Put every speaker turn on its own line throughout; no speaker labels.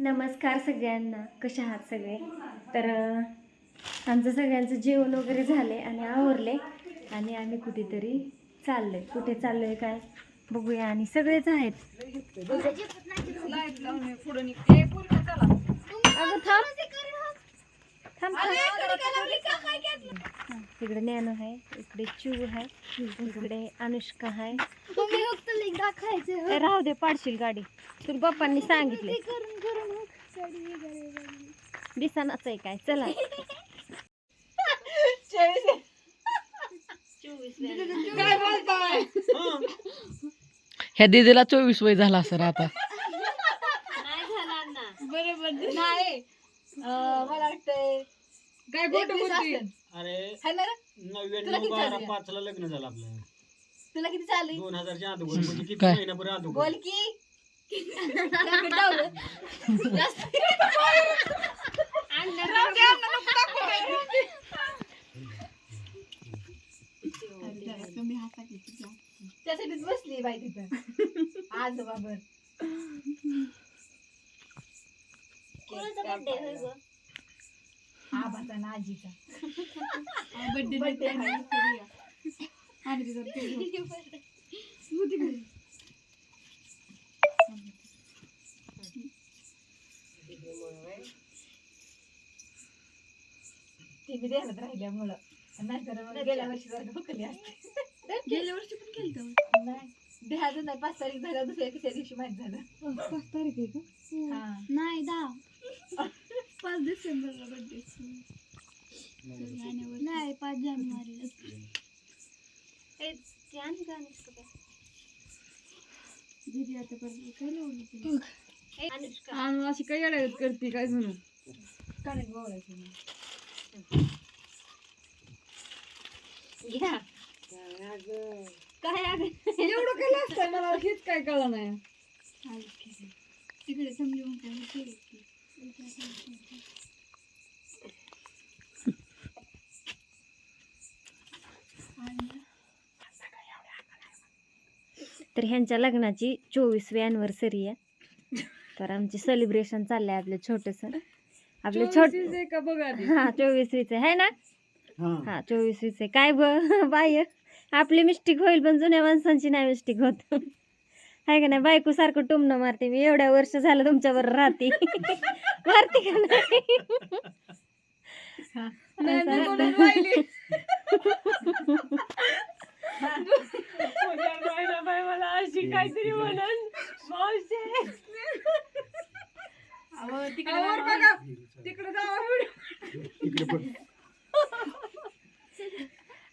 नमस्कार सगळ्यांना. कशा आहात सगळे? तर आमचं सगळ्यांचं जेवण वगैरे झाले आणि आवरले आणि आम्ही कुठेतरी चाललोय. कुठे चाललोय काय बघूया. आणि सगळेच आहेत. अगं थांब. थांब इकडे नॅनो आहे इकडे चू आहे इकडे अनुष्का आहे. राहू दे पाडशील गाडी. तुला पप्पांनी सांगितले. दिसानाच आहे काय? चला.
ह्या दीदीला चोवीस वय झाला सर आता.
बरोबर. नाही. मला वाटतंय काय मूर्ती
अरे
है
नव्याण्णव बारा? पाच ला लग्न झालं आपलं.
तुला किती चालली?
दोन हजारच्या अगोदर म्हणजे किती? महिन्यापूर्वी
बोल की. त्यासाठीच बसली बाई तिथं आज बाबर आबाचा ना आजीचा बर्थडे ती बी ध्यानात राहिल्यामुळं. नाहीतर मग गेल्या वर्षी जरा ढोकली असते. गेल्या वर्षी पण केलं नाही. पाच तारीख झाल्या दुसऱ्या किती दिवशी माहीत झालं.
पाच तारीख आहे का?
हा.
नाही दहा. पाच डिसेंबरला बर्थडे नाही पाच जानेवारीला दीदी आता परत काय लावलं
आणि अशी काय येड्यागत करते काय म्हणून? कणिक गोळायची
घ्या. काय अगं
एवढं केलं असतं मला हेच काय कळलं नाही.
तिकडे समजून काय केलं की.
तर ह्यांच्या लग्नाची चोवीसवी अॅनिव्हर्सरी आहे. तर आमचे सेलिब्रेशन चाललंय आपलं छोटस. आपलं छोट
चोवीस का बघा आधी.
हा चोवीसवीच आहे. ना?
हा.
हा चोवीसवीच आहे. काय ब? बाय आपली मिस्टेक होईल पण जुन्या माणसांची नाही मिस्टेक होत. आहे का नाही? बायको सारखं टुमणं मारते. मी एवढ्या वर्ष झालं तुमच्यावर राहते. मारते का नाही.
मला अशी काहीतरी म्हणून. तिकडे
बघ.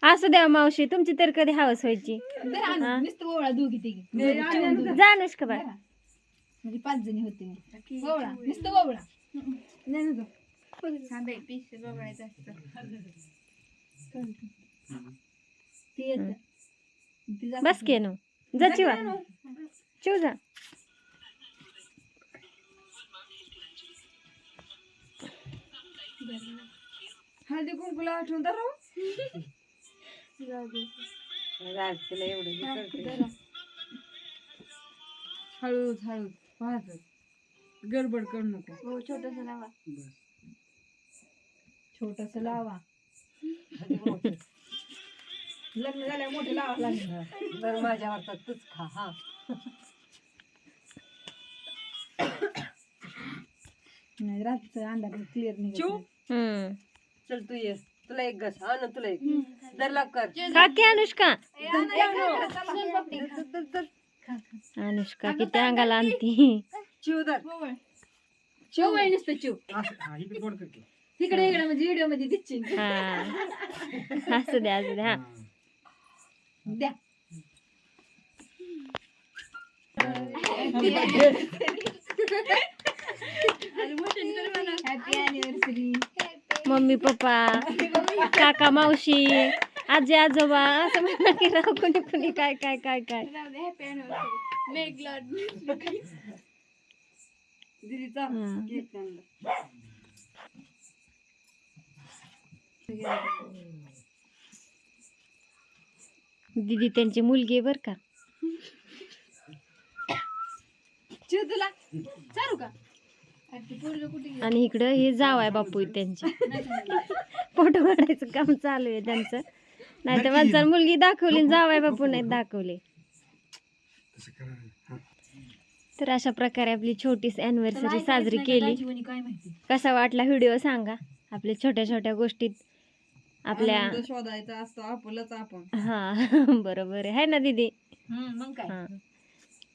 असू द्या मावशी तुमची तर कधी हवस व्हायची. हा.
नुसतं ओवळा दोघी तिघी.
जा अनुष्का बाय
म्हणजे पाच जणी होते ओवळा नुसतं ओवळा नाही नको.
बस के नो जा चिवा. चिव जा.
हळदी कुंकुला आठवून तर हळूच हळूच पाहत गडबड करू नको.
हो छोटस लावा.
छोटस लावा. लग्न झाल्या मोठे लावा लागलं. तर माझ्या वाटतात तूच खा हा. नाही रात्रीचं अंधार क्लिअर
हम्म.
चल तू ये. तुला एक घस हा ना तुला एक. दर लाग कर
खा की अनुष्का. अनुष्का किती अंगाला आणती.
चिव दर
चिव वळ नुसतं चिव
असं, हा, इकडे बोट कर की.
तिकडे इकडे म्हणजे व्हिडिओमध्ये दिसशील.
हा. असू द्या असू द्या हा.
द्या. हॅपी अॅनिव्हर्सरी
मम्मी पप्पा काका मावशी आजी आजोबा असं म्हणा की राव कुणी कुणी काय काय काय काय.
हॅपी
दीदी त्यांची मुलगी बर का.
तुला चालू का?
आणि इकडं हे जाव आहे बापू त्यांचे. फोटो काढायचं काम चालू आहे त्यांचं. नाही तर माणसाला मुलगी दाखवली जाव आहे बापू नाहीत दाखवले. तर अशा प्रकारे आपली छोटीशी अॅनिव्हर्सरी साजरी केली. कसा वाटला व्हिडिओ सांगा. आपल्या छोट्या छोट्या गोष्टीत. आपल्या
शोधायचा असतो आपलंच आपण.
हा बरोबर आहे. ना दीदी?
मग काय?
हा.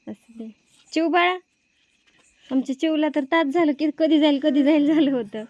असं चिव बाळा. आमच्या चिवला तर तास झालं की कधी जाईल कधी जाईल झालं होतं.